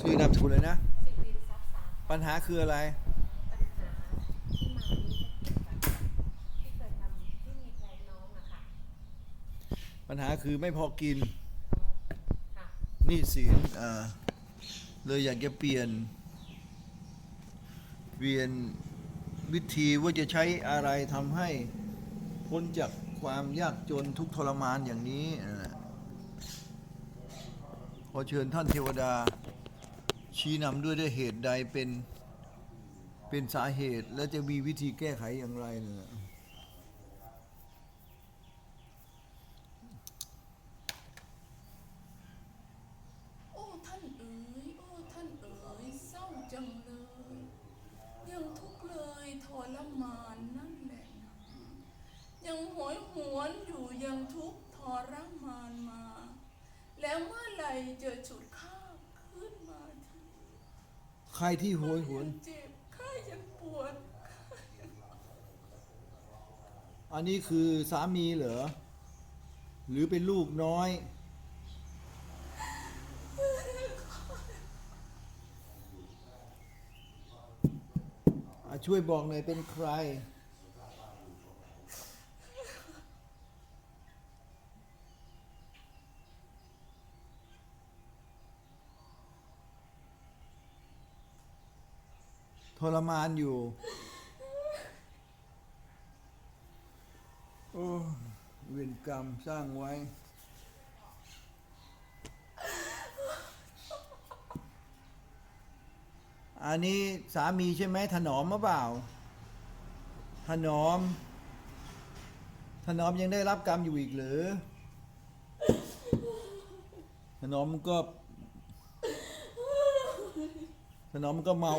ชื่อนามสกุลเลยนะ ปัญหาคืออะไรปัญหาที่มาที่เคยทำที่มีแทงน้องอะค่ะปัญหาคือไม่พอกิน นี่สินอ่าเลยอยากจะเปลี่ยน เปลี่ยนวิธีว่าจะใช้อะไรทำให้พ้นจากความยากจนทุกทรมานอย่างนี้ ขอเชิญท่านเทวดา ชี้นำด้วยด้วยเหตุใดเป็น เป็นสาเหตุและจะมีวิธีแก้ไขอย่างไรเนั่นแหละโอ้ท่านเอ๋ยโอ้ท่านเอ๋ยเศร้าจังเลยยังทุกข์เลยทรมานนั่นแหละนะยังโหยหวนอยู่ยังทุกข์ทรมานมา แล้วเมื่อไหร่จะฉุดข้า รที่โหยหวนเจ็บข้ายังปวดอันนี้คือสามีเหรอ หรือเป็นลูกน้อยอะช่วยบอกหน่อยเป็นใคร รมานอยู่ โอ้เวรกรรมสร้างไว้ อันนี้สามีใช่ไหมถนอมมะเปล่า ถนอม ถนอมยังได้รับกรรมอยู่อีกหรือ ถนอมก็ ถนอมก็เมา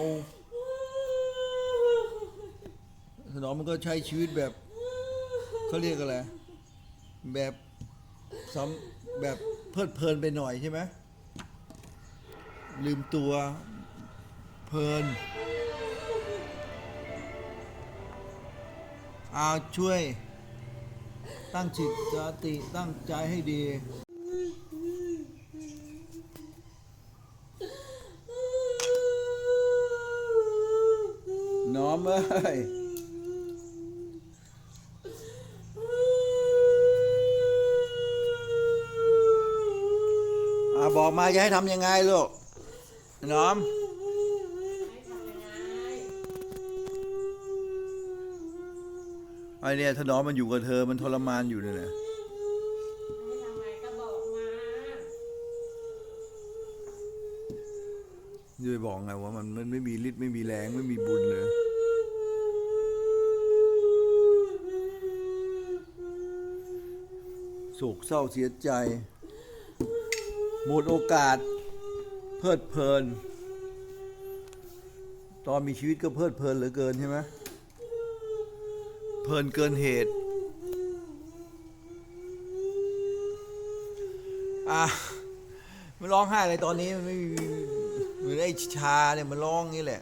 ถนอมมันก็ใช้ชีวิตแบบเขาเรียกอะไรแบบสำแบบเพลิดเพลินไปหน่อยใช่ไหมลืมตัวเพลินเอาช่วย ตั้งจิตสติตั้งใจให้ดี น้อมเอ้ย อ่า บอกมาจะให้ทำยังไงลูกน้อมให้ทำยังไอเนี่ยถนอมมันอยู่กับเธอมันทรมานอยู่เนี่ยนะให้ทำไงก็บอกมาจะไปบอกไงว่ามันมันไม่มีฤทธิ์ไม่มีแรงไม่มีบุญเลยโศกเศร้าเสียใจ หมดโอกาสเพลิดเพลิน ตอนมีชีวิตก็เพลิดเพลินเหลือเกินใช่ไหมเพลินเกินเหตุอะมันร้องไห้อะไรตอนนี้มันไม่มีเหมือนไอ้ชาเนี่ยมันร้องงี้แหละ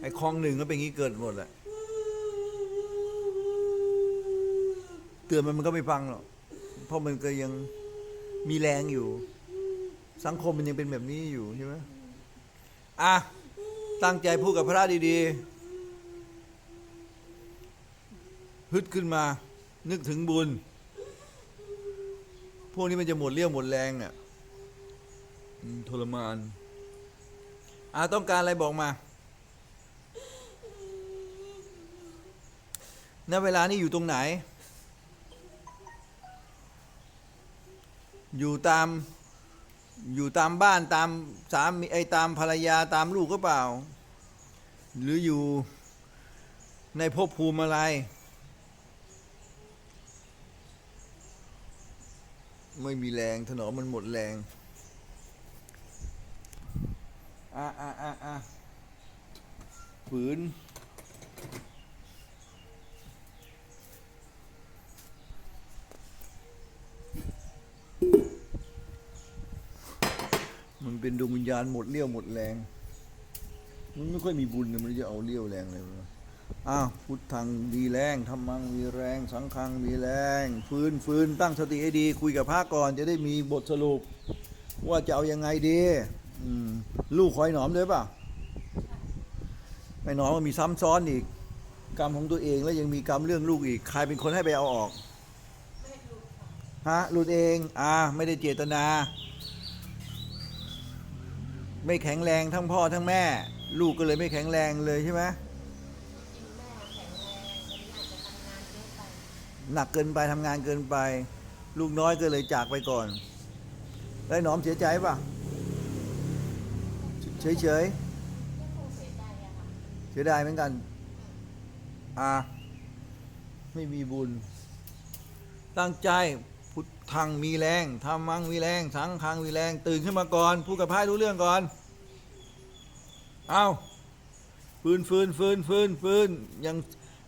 ไอ้คลองหนึ่งก็เป็นงี้เกิดหมดแหละเตือนมันมันก็ไม่ฟังหรอก เพราะมันก็ยังมีแรงอยู่ สังคมมันยังเป็นแบบนี้อยู่ใช่ไหมอะ ตั้งใจพูดกับพระดีๆ ฮึดขึ้นมา นึกถึงบุญ พวกนี้มันจะหมดเรี่ยวหมดแรงเนี่ยทรมาน อะ ต้องการอะไรบอกมาณเวลานี้อยู่ตรงไหน อยู่ตามอยู่ตามบ้านตามสามีไอ้ตามภรรยาตามลูกก็เปล่า หรืออยู่ในภพภูมิอะไร ไม่มีแรงถนอมมันหมดแรงอะอะอะอะฝืน เป็นดวงวิญญาณหมดเรี่ยวหมดแรง มันไม่ค่อยมีบุญนะมันจะเอาเรี่ยวแรงอะไรมาอ้าวพุทธังมีแรงธรรมังมีแรง สังฆังมีแรง ฟื้นฟื้นตั้งสติให้ดี คุยกับพระก่อน จะได้มีบทสรุป ว่าจะเอายังไงดีอืมลูกคอยหนอมด้วยป่ะไอ้หนอมมันมีซ้ำซ้อนอีก กรรมของตัวเองแล้วยังมีกรรมเรื่องลูกอีก ใครเป็นคนให้ไปเอาออกฮะหลุดเอง อ่า ไม่ได้เจตนา ไม่แข็งแรงทั้งพ่อทั้งแม่ ลูกก็เลยไม่แข็งแรงเลยใช่ไหมหนักเกินไปทำงานเกินไป ลูกน้อยก็เลยจากไปก่อน แล้วไอ้หนอมเสียใจป่ะเฉยเฉยเสียดายเหมือนกัน อ่าไม่มีบุญ ตั้งใจ ทังมีแรงธรรมังมีแรงสังฆังมีแรง ตื่นขึ้นมาก่อนพูดกับพายรู้เรื่องก่อน เอาฟืนฟืนฟืนฟืนฟืนยัง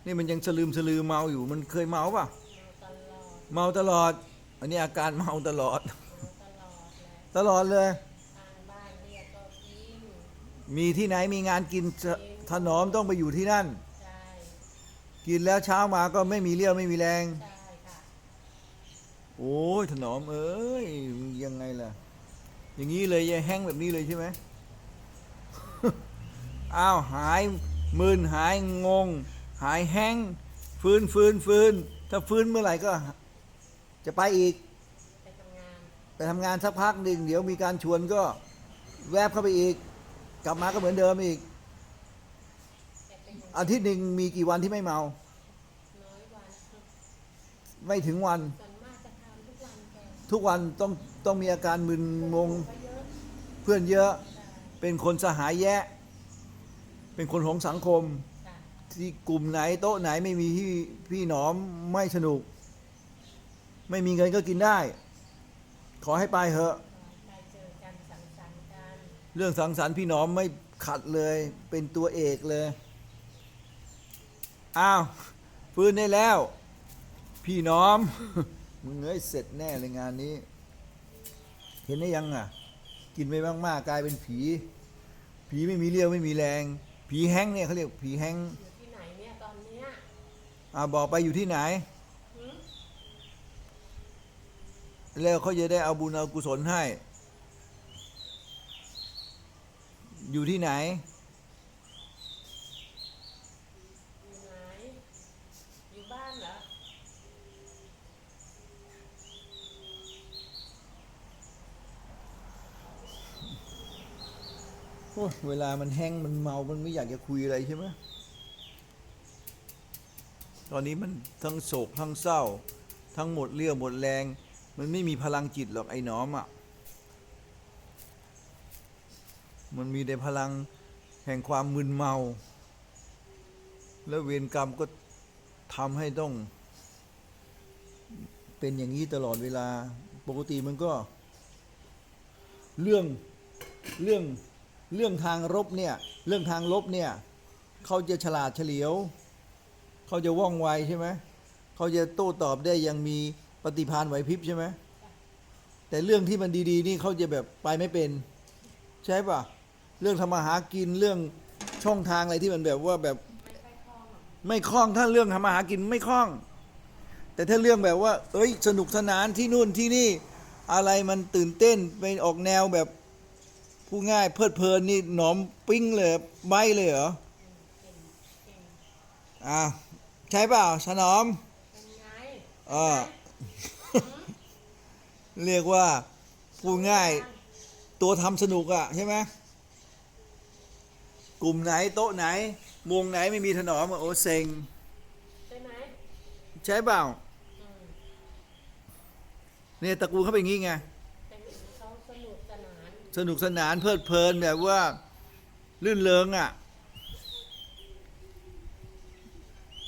นี่มันยังสลืมสลือเมาอยู่มันเคยเมาป่ะเมาตลอด อันนี้อาการเมาตลอด ตลอดเลยมีที่ไหนมีงานกินถนอมต้องไปอยู่ที่นั่น กินแล้วเช้ามาก็ไม่มีเรี่ยวไม่มีแรงใโอ้ยถนอมเอ้ยยังไงล่ะ อย่างนี้เลยยายแห้งแบบนี้เลยใช่ไหมอ้าวหายมึนหายงง หายแห้งฟื้นฟื้นฟื้นถ้าฟื้นเมื่อไหร่ก็ จะไปอีก ไปทำงานไปทำงานสักพักหนึ่งเดี๋ยวมีการชวนก็ แวบเข้าไปอีก กลับมาก็เหมือนเดิมอีกแต่เป็นอย่างอาทิตย์หนึ่งมีกี่วันที่ไม่เมาน้อยวันไม่ถึงวัน ทุกวันต้องต้องมีอาการมึนงง เพื่อนเยอะ เป็นคนสหายแยะ เป็นคนของสังคม ที่กลุ่มไหนโต๊ะไหนไม่มีที่พี่หนอมไม่สนุก ไม่มีเงินก็กินได้ ขอให้ไปเถอะ เรื่องสังสรรค์พี่หนอมไม่ขัดเลย เป็นตัวเอกเลย อ้าว ฟื้นได้แล้ว พี่หนอม มึงเอ้ยเสร็จแน่เลยงานนี้ เห็นได้ยังอะ กินไปมากๆกลายเป็นผี ผีไม่มีเรี่ยวไม่มีแรง ผีแห้งเนี่ยเขาเรียกผีแห้งอยู่ที่ไหนเนี่ยตอนเนี้ยอ่าบอกไปอยู่ที่ไหน หืมแล้วเขาจะได้เอาบุญเอากุศลให้ อยู่ที่ไหน อยู่ไหน อยู่บ้านเหรอ โอ้เวลามันแห้งมันเมา มันไม่อยากจะคุยอะไรใช่ไหมตอนนี้มันทั้งโศกทั้งเศร้า ทั้งหมดเรี่ยวหมดแรง มันไม่มีพลังจิตหรอกไอ้น้อมอะ มันมีแต่พลังแห่งความมึนเมา แล้วเวรกรรมก็ทำให้ต้อง เป็นอย่างนี้ตลอดเวลา ปกติมันก็ เรื่องเรื่อง เรื่องทางรบเนี่ยเรื่องทางลบเนี่ยเขาจะฉลาดเฉลียว เขาจะว่องไวใช่ไหมเขาจะโต้ตอบได้ยังมีปฏิภาณไหวพริบใช่ไหมแต่เรื่องที่มันดี ๆ นี่เขาจะแบบไปไม่เป็น ใช่ปะเรื่องทำมาหากินเรื่องช่องทางอะไรที่มันแบบว่าแบบไม่คล่องไม่คล่องถ้าเรื่องทำมาหากินไม่คล่อง แต่ถ้าเรื่องแบบว่า เอ้ย สนุกสนานที่นู่นที่นี่อะไรมันตื่นเต้นไปออกแนวแบบ ผู้ง่ายเพลิดเพลินนี่หนอมปิ้งเลยใบเลยเหรอเก่งเก่งอ่าใช่เปล่าสนอมเป็นไงเออเรียกว่าผู้ง่าย ตัวทำสนุกอะใช่ไหมกลุ่มไหนโต๊ะไหนวงไหนไม่มีถนอมอะโอ้เซ็งใช่ไหมใช่เปล่าอืมเนี่ยตระกูลเขาเป็นอย่างงี้ไง เป็นเขาสนุกสนาน สนุกสนานเพลิดเพลินแบบว่าลื่นเริงอะ่ะ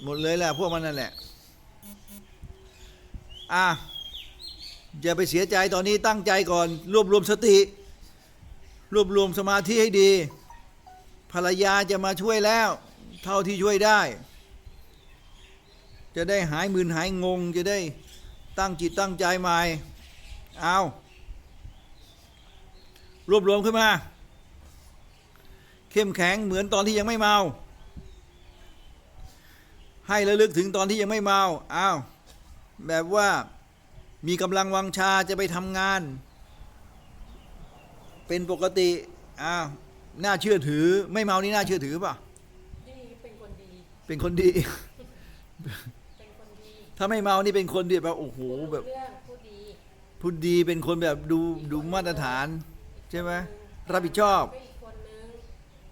หมดเลยแหละพวกมันนั่นแหละ อะอย่าไปเสียใจตอนนี้ตั้งใจก่อน รวบรวมสติ รวบรวมสมาธิให้ดี ภรรยาจะมาช่วยแล้ว เท่าที่ช่วยได้ จะได้หายมึนหายงง จะได้ตั้งจิตตั้งใจใหม่ เอา รวบรวมขึ้นมา เข้มแข็งเหมือนตอนที่ยังไม่เมา ให้ระลึกถึงตอนที่ยังไม่เมาอ้าวแบบว่ามีกำลังวังชาจะไปทำงาน เป็นปกติอ้าวน่าเชื่อถือ ไม่เมานี่น่าเชื่อถือป่ะนี่เป็นคนดี เป็นคนดีเป็นคนดี ถ้าไม่เมานี่เป็นคนดีแบบโอ้โหแบบเรื่องผู้ดีพูดดีเป็นคนแบบดูดูมาตรฐาน ใช่ไหมรับผิดชอบก็อีกคนนึง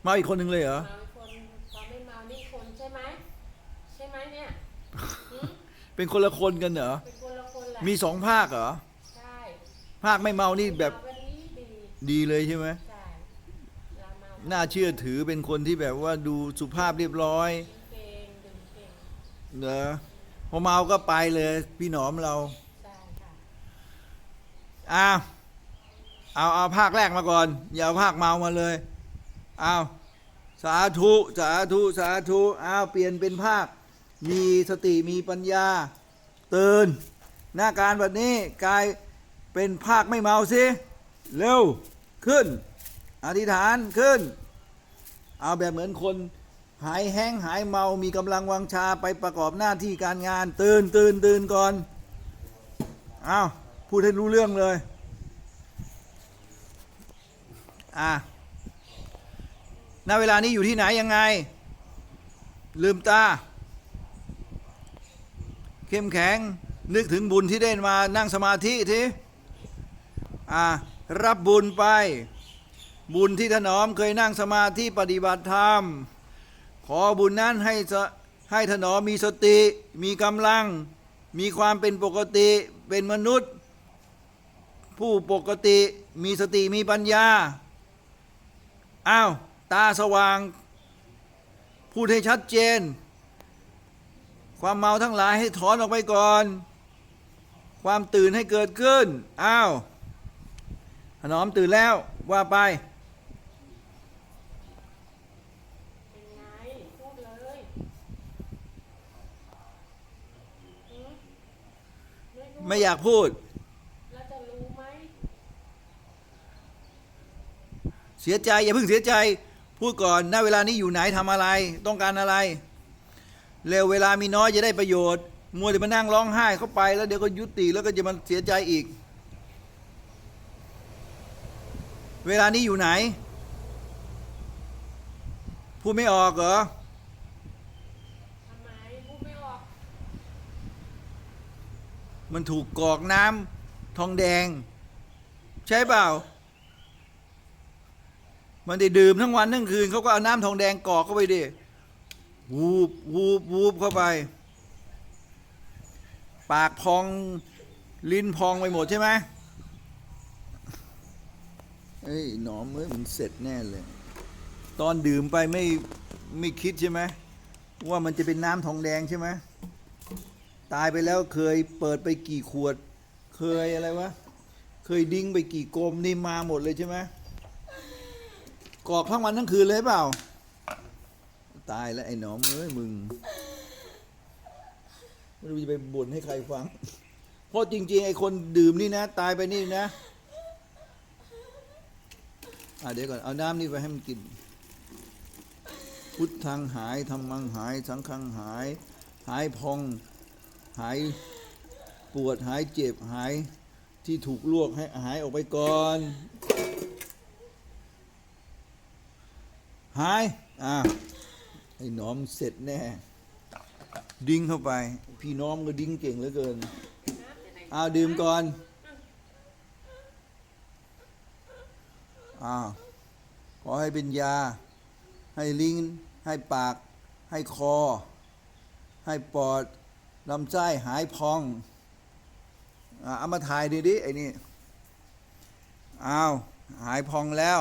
เมาอีกคนหนึ่งเลยเหรอ เมาอีกคนพอไม่เมานี่คนใช่ไหมใช่ไหมเนี่ยหืมเป็นคนละคนกันเหรอ เป็นคนละคนแหละมีสองภาคเหรอ ใช่ภาคไม่เมานี่แบบเมาวันนี้ดีดีเลยใช่ไหมใช่เราเมาน่าเชื่อถือเป็นคนที่แบบว่าดูสุภาพเรียบร้อยเก่งดื่มเก่งเนอะพอเมาก็ไปเลย พี่หนอมเรา ใช่ค่ะ อ้าว เอาเอาภาคแรกมาก่อน อย่าเอาภาคเมามาเลย เอาสาธุ สาธุ สาธุเอาเปลี่ยนเป็นภาค มีสติมีปัญญา ตื่น หน้าการแบบนี้กลายเป็นภาคไม่เมาสิ เร็ว ขึ้น อธิษฐานขึ้น เอาแบบเหมือนคนหายแห้งหายเมา มีกำลังวังชาไปประกอบหน้าที่การงาน ตื่นตื่นตื่นก่อน เอาพูดให้รู้เรื่องเลย อะณเวลานี้อยู่ที่ไหนยังไง ลืมตา เข้มแข็งนึกถึงบุญที่ได้มานั่งสมาธิทีอะรับบุญไป บุญที่ถนอมเคยนั่งสมาธิปฏิบัติธรรม ขอบุญนั้นให้ให้ถนอมมีสติ มีกำลัง มีความเป็นปกติเป็นมนุษย์ ผู้ปกติมีสติมีปัญญา อ้าว ตาสว่าง พูดให้ชัดเจน ความเมาทั้งหลายให้ถอนออกไปก่อน ความตื่นให้เกิดขึ้น อ้าวถนอมตื่นแล้วว่าไปเป็นไงพูดเลยหืมไม่รู้ไม่อยากพูด แล้วจะรู้ไหม เสียใจอย่าเพิ่งเสียใจ พูดก่อนณเวลานี้อยู่ไหนทำอะไร ต้องการอะไร เร็วเวลามีน้อยจะได้ประโยชน์ มัวแต่มานั่งร้องไห้เข้าไป แล้วเดี๋ยวก็ยุติแล้วก็จะมาเสียใจอีก เวลานี้อยู่ไหน พูดไม่ออกเหรอทำไมพูดไม่ออกมันถูกกรอกน้ำทองแดง ใช่เปล่า มันได้ดื่มทั้งวันทั้งคืนเขาก็เอาน้ำทองแดงกอกเข้าไปดิวูบวูบวูบเข้าไป ปากพองลิ้นพองไปหมดใช่ไหมเอ้ยหนอมเอ้ยมันเสร็จแน่เลย ตอนดื่มไปไม่ไม่คิดใช่ไหมว่ามันจะเป็นน้ำทองแดงใช่ไหมตายไปแล้วเคยเปิดไปกี่ขวด เคยอะไรวะ เคยดิ้งไปกี่กลมนี่มาหมดเลยใช่ไหม กรอกทั้งวันทั้งคืนเลยเปล่า ตายแล้วไอ้หนอมเอ้ยมึงไม่รู้จะไปบ่นให้ใครฟัง เพราะจริง ๆ ไอ้คนดื่มนี่นะ ตายไปนี่นะอะเดี๋ยวก่อน เอาน้ำนี่ไปให้มันกิน พุทธังหายธรรมังหาย สังฆังหาย หายพอง หายปวดหายเจ็บหายที่ถูกลวกให้หายออกไปก่อน หาย อะไอ้หนอมเสร็จแน่ ดิ้งเข้าไป พี่น้องก็ดิ้งเก่งเหลือเกินอ้าวดื่มก่อนอ้าวขอให้เป็นยา ให้ลิ้นให้ปาก ให้คอ ให้ปอดลำไส้หายพองอะเอามาถ่ายดิดิไอ้นี่อ้าวหายพองแล้ว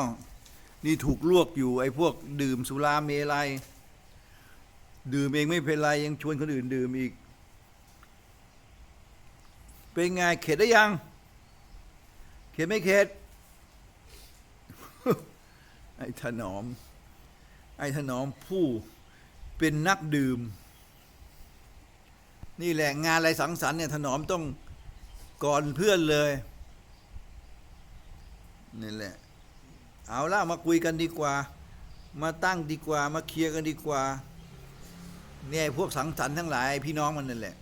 นี่ถูกลวกอยู่ไอ้พวกดื่มสุราเมลัยดื่มเองไม่เป็นไรยังชวนคนอื่นดื่มอีก เป็นไงเข็ดได้ยัง เข็ดไม่เข็ดไอ้ถนอม ไอ้ถนอมผู้เป็นนักดื่ม นี่แหละงานอะไรสังสรรค์เนี่ยถนอมต้องก่อนเพื่อนเลย นี่แหละ เอาละมาคุยกันดีกว่า มาตั้งดีกว่า มาเคลียร์กันดีกว่า เนี่ยพวกสังสรรค์ทั้งหลาย พี่น้องมันนั่นแหละ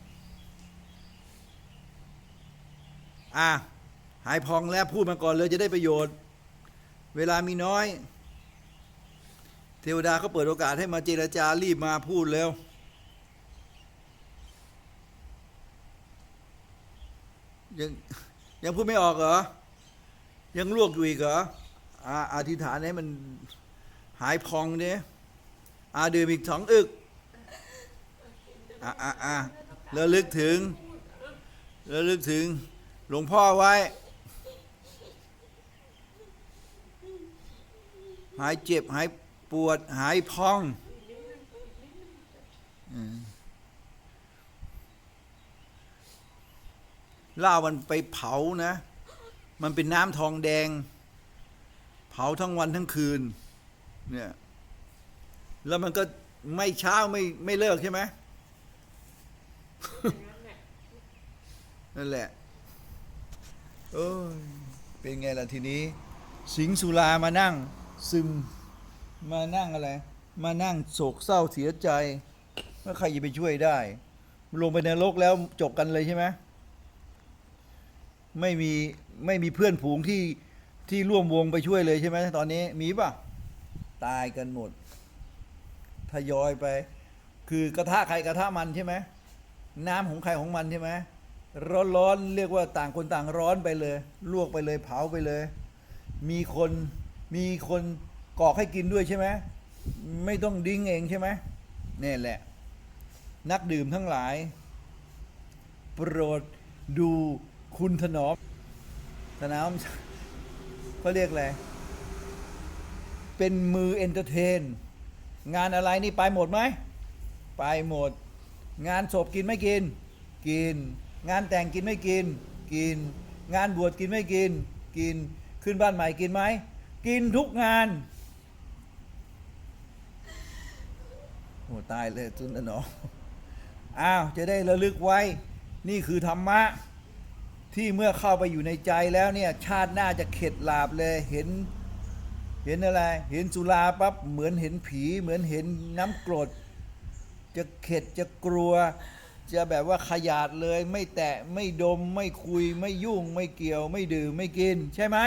อะหายพองแล้วพูดมาก่อนเลยจะได้ประโยชน์ เวลามีน้อย เทวดาเขาเปิดโอกาสให้มาเจรจารีบมาพูดเร็วยังยังพูดไม่ออกเหรอ ยังลวกอยู่อีกเหรอ อาอธิษฐานให้มันหายพองเนี่ยอาดื่มอีกสองอึกอะอะอะแล้วลึกถึงแล้วลึกถึงหลวงพ่อไว้ หายเจ็บ หายปวด หายพองเหล้ามันไปเผานะ มันเป็นน้ำทองแดง เผาทั้งวันทั้งคืน เนี่ย แล้วมันก็ไม่เช้าไม่ไม่เลิกใช่ไหมนั่นแหละเอ้ยเป็นไงล่ะทีนี้ สิงสุรามานั่ง ซึมมานั่งอะไร มานั่งโศกเศร้าเสียใจว่าใครจะไปช่วยได้ ลงไปในนรกแล้วจบกันเลยใช่ไหมไม่มีไม่มีเพื่อนผูงที่ ที่ร่วมวงไปช่วยเลยใช่ไหมตอนนี้มีป่ะ ตายกันหมดทยอยไป คือกระทะใครกระทะมันใช่ไหมน้ำของใครของมันใช่ไหมร้อนๆเรียกว่าต่างคนต่างร้อนไปเลย ลวกไปเลยเผาไปเลย มีคนมีคนกอกให้กินด้วยใช่ไหมไม่ต้องดิ้งเองใช่ไหมนี่แหละ นักดื่มทั้งหลาย โปรดดูคุณถนอมถนอม เขาเรียกอะไร เป็นมือเอนเตอร์เทน งานอะไรนี่ไปหมดไหม ไปหมด งานศพกินไม่กิน กิน งานแต่งกินไม่กิน กิน งานบวชกินไม่กิน กิน ขึ้นบ้านใหม่กินไหม กินทุกงานโอ้ตายเลยจุนนะเนาะอ้าว จะได้ระลึกไว้ นี่คือธรรมะ ที่เมื่อเข้าไปอยู่ในใจแล้วเนี่ยชาติหน้าจะเข็ดหลาบเลยเห็น เห็นอะไร เห็นสุราปั๊บเหมือนเห็นผีเหมือนเห็นน้ำกรด จะเข็ดจะกลัว จะแบบว่าขยาดเลยไม่แตะไม่ดมไม่คุยไม่ยุ่งไม่เกี่ยว ไม่ดื่มไม่กิน ใช่ไหม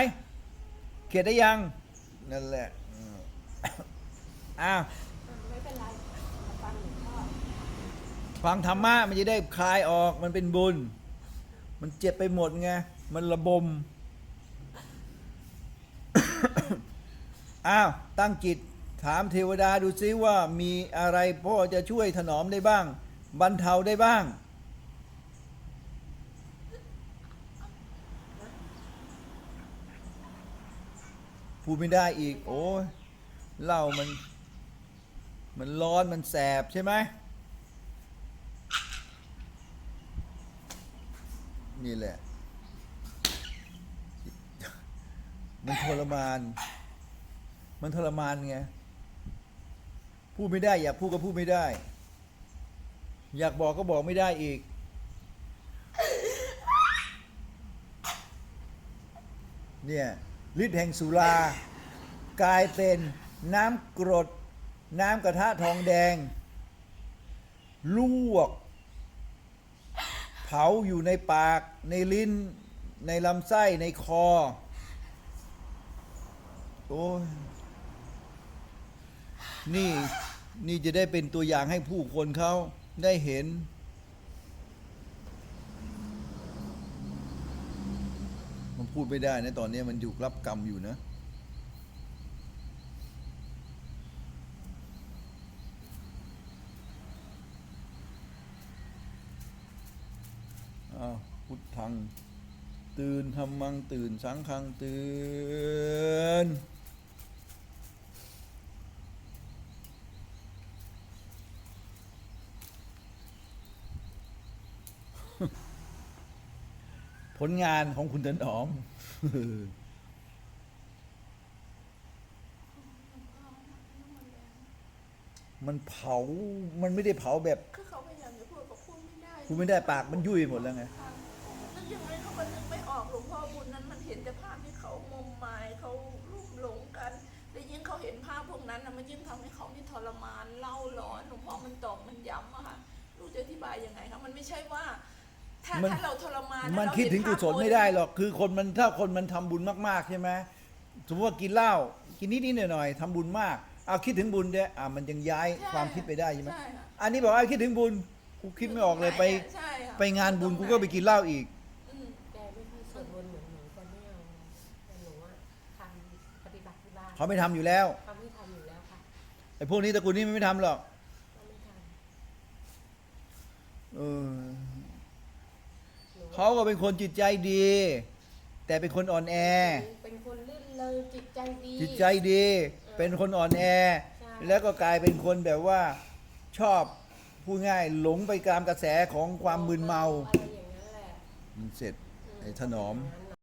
เข็ดได้ยังนั่นแหละอืมอ้าวไม่เป็นไรฟังหลวงพ่อฟังธรรมะมันจะได้คลายออกมันเป็นบุญ มันเจ็บไปหมดไง มันระบม อ้าว ตั้งจิต ถามเทวดาดูซิว่ามีอะไรพ่อจะช่วยถนอมได้บ้าง บรรเทาได้บ้าง พูดไม่ได้อีก โอ้ยเหล้ามัน มันร้อนมันแสบใช่ไหม นี่แหละ มันทรมาน มันทรมานไง พูดไม่ได้ อยากพูดก็พูดไม่ได้ อยากบอกก็บอกไม่ได้อีก เนี่ยฤทธิ์แห่งสุรากลายเป็นน้ำกรด น้ำกระทะทองแดงลวกาอยู่ในปาก ในลิ้น ในลำไส้ในคอ โอ้ยนี่นี่จะได้เป็นตัวอย่างให้ผู้คนเขาได้เห็น มันพูดไม่ได้นะ ตอนนี้มันอยู่รับกรรมอยู่นะ อ้าวพุ ทธัง ตื่นธรรมังตื่นสังฆังตื่น ผลงานของคุณเดินหอมมันเผา มันไม่ได้เผาแบบคือเขาพยายามจะพูดก็พูดไม่ได้ คุณไม่ได้ปากมันยุ่ยหมดแล้วไง ห็นแต่ภาพที่เขางมงายเขาลุ่มหลงกันและยิ่งเขาเห็นภาพพวกนั้นนะมันยิ่งทำให้เขานี่ทรมานเล่าร้อนหลวงพ่อมันตอกมันย้ำอะค่ะรู้จะอธิบายยังไงคะมันไม่ใช่ว่าถ้ามันถ้าเราทรมานมันเราคิดเห็ถึงกุศลภาพไม่ได้หรอกคือคนมันถ้าคนมันทำบุญมากๆใช่ไหมสมมติว่ากินเหล้ากินนิดๆหน่อยๆทำบุญมากเอาคิดถึงบุญเด้อะมันยังย้ายใช่ความคิดไปได้ใช่ไหมใช่ค่ะอันนี้บอกว่าคิดถึงบุญกูคิดไม่ออกเลยไปใช่ค่ะไปงานบุญกูก็ไปกินเหล้าอีก เขาไม่ทำอยู่แล้วเขาไม่ทำอยู่แล้วค่ะไอ้พวกนี้ตระกูลนี้มันไม่ทำหรอกเขาไม่ทเออำหนูเขาก็เป็นคนจิตใจดี แต่เป็นคนอ่อนแอ เป็นคนลื่นเลยจิตใจดี จิตใจดี เป็นคนอ่อนแอ ใช่ แล้วก็กลายเป็นคนแบบว่าชอบพูดง่ายหลงไปตามกระแสของความมึนเมาอะไรอย่างนั้นแหละ มันเสร็จไอ้ถนอมย่างนั้น